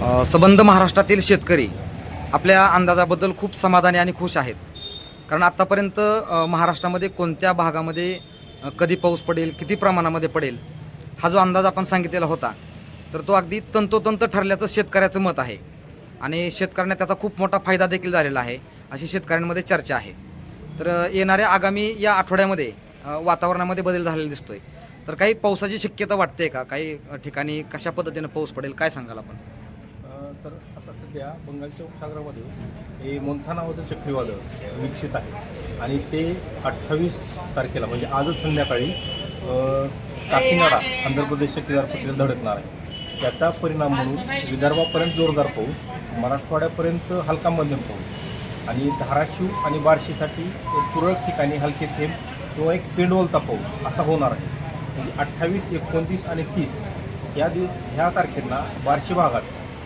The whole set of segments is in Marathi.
सबंध महाराष्ट्रातील शेतकरी आपल्या अंदाजाबद्दल खूप समाधानी आणि खुश आहेत. कारण आत्तापर्यंत महाराष्ट्रामध्ये कोणत्या भागामध्ये कधी पाऊस पडेल किती प्रमाणामध्ये पडेल हा जो अंदाज आपण सांगितलेला होता तर तो अगदी तंतोतंत ठरल्याचं शेतकऱ्याचं मत आहे. आणि शेतकऱ्यांना त्याचा खूप मोठा फायदा देखील झालेला आहे अशी शेतकऱ्यांमध्ये चर्चा आहे. तर येणाऱ्या आगामी या आठवड्यामध्ये वातावरणामध्ये बदल झालेला दिसतोय. तर काही पावसाची शक्यता वाटते का? काही ठिकाणी कशा पद्धतीनं पाऊस पडेल काय सांगाल आपण? तर आता सध्या बंगालच्या उपसागरामध्ये हे मोन्था नावाचं चक्रीवादळ विकसित आहे. आणि ते अठ्ठावीस तारखेला म्हणजे आजच संध्याकाळी काकीनाडा आंध्र प्रदेशच्या किनारपट्टीला धडकणार आहे. त्याचा परिणाम म्हणून विदर्भापर्यंत जोरदार पाऊस मराठवाड्यापर्यंत हलका मध्यम पाऊस आणि धाराशिव आणि बार्शीसाठी तुरळक ठिकाणी हलके थेंब किंवा एक पेंडोलता पाऊस असा होणार आहे. म्हणजे अठ्ठावीस एकोणतीस आणि तीस या दिव ह्या तारखेंना बार्शी भागात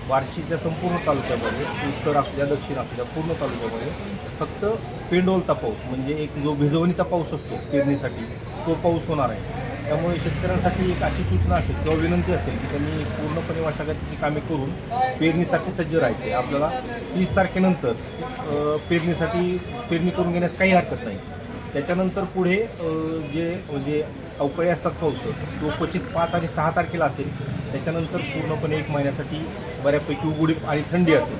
बार्शीच्या संपूर्ण तालुक्यामध्ये उत्तर आपल्या दक्षिण आपल्या पूर्ण तालुक्यामध्ये फक्त पेंडोलता पाऊस म्हणजे एक जो भिजवणीचा पाऊस असतो पेरणीसाठी तो पाऊस होणार आहे. त्यामुळे शेतकऱ्यांसाठी एक अशी सूचना असेल किंवा विनंती असेल की त्यांनी पूर्णपणे वाशागतीची कामे करून पेरणीसाठी सज्ज राहायचे. आपल्याला तीस तारखेनंतर पेरणीसाठी पेरणी करून घेण्यास काही हरकत नाही. त्याच्यानंतर पुढे जे जे अवकळी असतात पाऊस तो क्वचित पाच आणि सहा तारखेला असेल. त्याच्यानंतर पूर्णपणे एक महिन्यासाठी बऱ्यापैकी उघडी आणि थंडी असेल.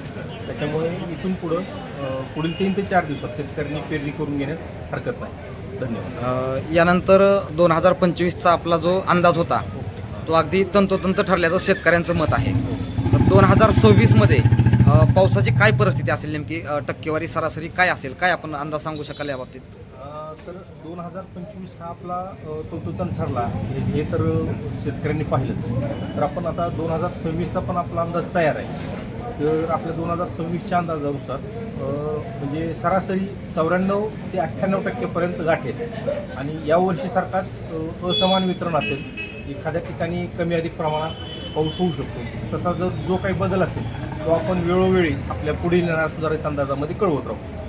त्याच्यामुळे इथून पुढं पुढील तीन ते चार दिवसात शेतकऱ्यांनी पेरणी करून घेण्यास हरकत नाही. धन्यवाद. यानंतर दोन हजार पंचवीसचा आपला जो अंदाज होता तो अगदी तंतोतंत ठरल्याचं शेतकऱ्यांचं मत आहे. तर दोन हजार सव्वीसमध्ये पावसाची काय परिस्थिती असेल नेमकी? टक्केवारी सरासरी काय असेल? काय आपण अंदाज सांगू शकाल या बाबतीत? तर दोन हजार पंचवीस हा आपला अ, ठरला हे म्हणजे हे तर शेतकऱ्यांनी पाहिलंच. तर आपण आता दोन हजार सव्वीसचा पण आपला अंदाज तयार आहे. तर आपल्या दोन हजार सव्वीसच्या अंदाजानुसार म्हणजे सरासरी चौऱ्याण्णव ते अठ्ठ्याण्णव टक्केपर्यंत गाठेल आणि यावर्षीसारखाच असमान वितरण असेल. एखाद्या ठिकाणी कमी अधिक प्रमाणात पाऊस होऊ शकतो. तसा जर जो काही बदल असेल तो आपण वेळोवेळी आपल्या पुढील येणाऱ्या सुधारित अंदाजामध्ये कळवत राहू.